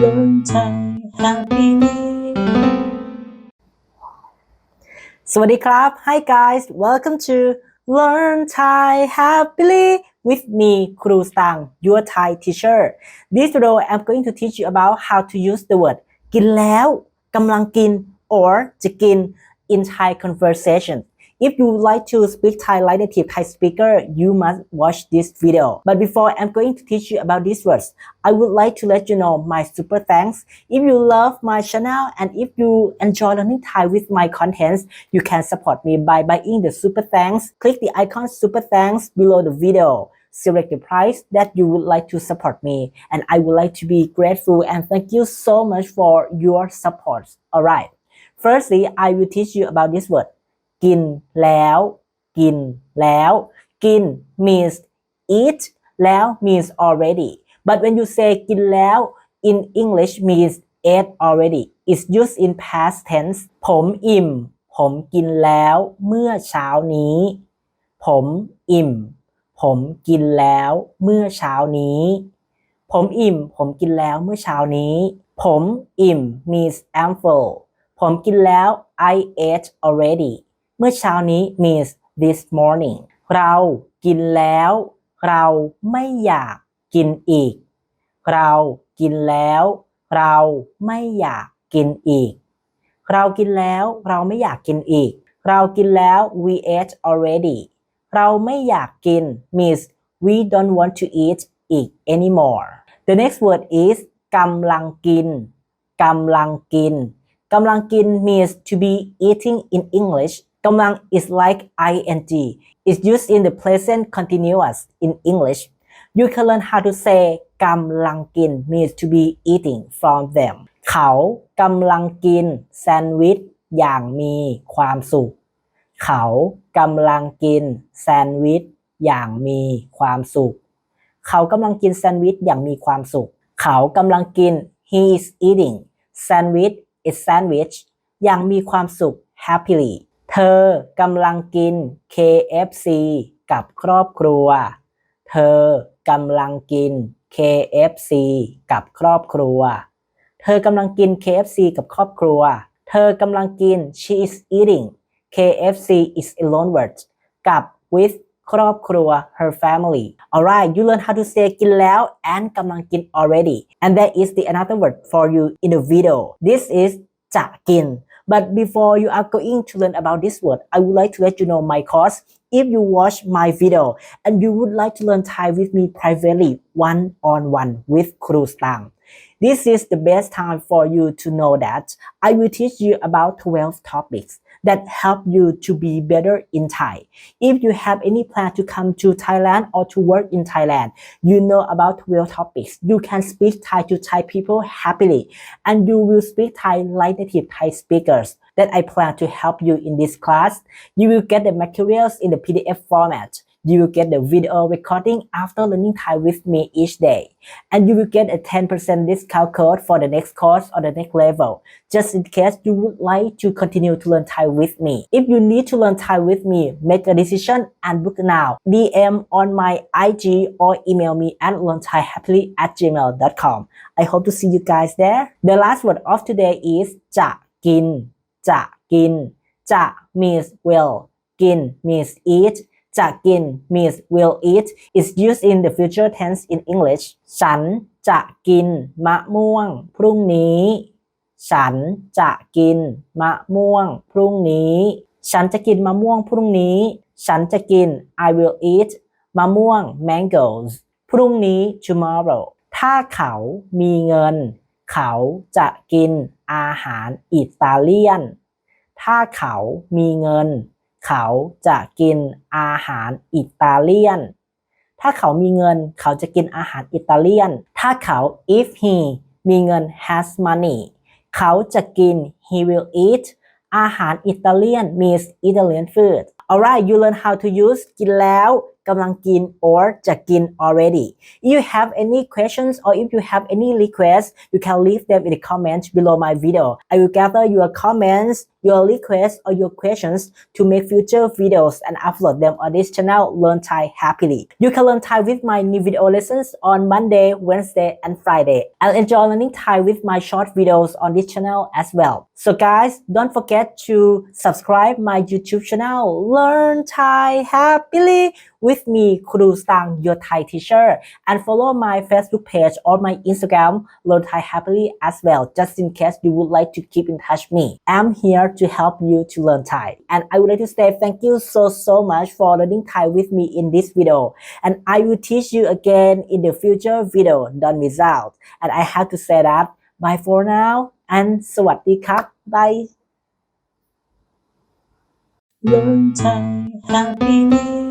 learn Thai happily สวัสดีครับ Hi guys welcome to learn Thai happily with me ครูสตัง your Thai teacher this video I'm going to teach you about how to use the word กินแล้วกำลังกิน or จะกิน in Thai conversation If you would like to speak Thai like native Thai speaker, you must watch this video. But before I'm going to teach you about these words, I would like to let you know my super thanks. If you love my channel and if you enjoy learning Thai with my contents, you can support me by buying the super thanks. Click the icon super thanks below the video. Select the price that you would like to support me, and I would like to be grateful and thank you so much for your support. Alright. Firstly, I will teach you about this word. กินแล้ว กินแล้ว กิน means eat แล้ว means already but when you say กินแล้ว in English means ate already is used in past tense ผมอิ่ม ผมกินแล้วเมื่อเช้านี้ ผมอิ่ม ผมกินแล้วเมื่อเช้านี้ ผมอิ่ม ผมกินแล้วเมื่อเช้านี้ ผมอิ่ม means I'm full ผมกินแล้ว I ate already เมื่อเช้านี้ means this morning เรากินแล้ว เราไม่อยากกินอีก เรากินแล้ว เราไม่อยากกินอีก เรากินแล้ว เราไม่อยากกินอีก เรากินแล้ว we ate already เราไม่อยากกิน means we don't want to eat it anymore the next word is กำลังกินกำลังกินกำลังกิน means to be eating in English กำลัง is like ing it's used in the present continuous in English you can learn how to say กำลังกิน means to be eating from them เขากำลังกินแซนด์วิชอย่างมีความสุข เขากำลังกินแซนด์วิชอย่างมีความสุข เขากำลังกินแซนด์วิชอย่างมีความสุข เขากำลังกิน he is eating sandwich is sandwich อย่างมีความสุข happily เ ธอกำลังกิน KFC กับครอบครัว เธอกำลังกิน KFC กับครอบครัว เธอกำลังกิน KFC กับครอบครัว เธอกำลังกิน she is eating KFC is a loan word กับ with ครอบครัว her family alright you learn how to say กินแล้ว and กำลังกิน already and that is the another word for you in the video this is จะกิน But before you are going to learn about this word, I would like to let you know my course. If you watch my video and you would like to learn Thai with me privately, one-on-one with Kuru Stang, this is the best time for you to know that. I will teach you about 12 topics that help you to be better in Thai. If you have any plan to come to Thailand or to work in Thailand, you know about 12 topics. You can speak Thai to Thai people happily and you will speak Thai like native Thai speakers that I plan to help you in this class. You will get the materials in the PDF format. You will get the video recording after learning Thai with me each day. And you will get a 10% discount code for the next course or the next level, just in case you would like to continue to learn Thai with me. If you need to learn Thai with me, make a decision and book now. DM on my IG or email me at learnthaihappily at gmail.com. I hope to see you guys there. The last word of today is จะกิน จะกิน จะ means will, กิน means eat. จะกิน means will eat is used in the future tense in English ฉันจะกินมะม่วง พรุ่งนี้ ฉันจะกินมะม่วง พรุ่งนี้ ฉันจะกินมะม่วงพรุ่งนี้ ฉันจะกิน I will eat มะม่วง mangoes พรุ่งนี้ tomorrow ถ้าเขามีเงิน เขาจะกินอาหารอิตาเลียน ถ้าเขามีเงิน เขาจะกินอาหารอิตาเลียน ถ้าเขามีเงินเขาจะกินอาหารอิตาเลียน ถ้าเขา if he มีเงิน has money เขาจะกิน he will eat อาหารอิตาเลียน means Italian food alright you learn how to use กินแล้วกำลังกิน or จะกิน already if you have any questions or if you have any requests you can leave them in the comments below my video I will gather your comments your requests or your questions to make future videos and upload them on this channel Learn Thai Happily. You can learn Thai with my new video lessons on Monday, Wednesday, and Friday. I'll enjoy learning Thai with my short videos on this channel as well. So guys, don't forget to subscribe my YouTube channel Learn Thai Happily with me, Kuru Stang, your Thai teacher, and follow my Facebook page or my Instagram, Learn Thai Happily as well, just in case you would like to keep in touch me. I'm here to help you to learn Thai. And I would like to say thank you so, so much for learning Thai with me in this video. And I will teach you again in the future video. Don't miss out. And I have to say that bye for now and สวัสดีครับ bye Learn Thai happily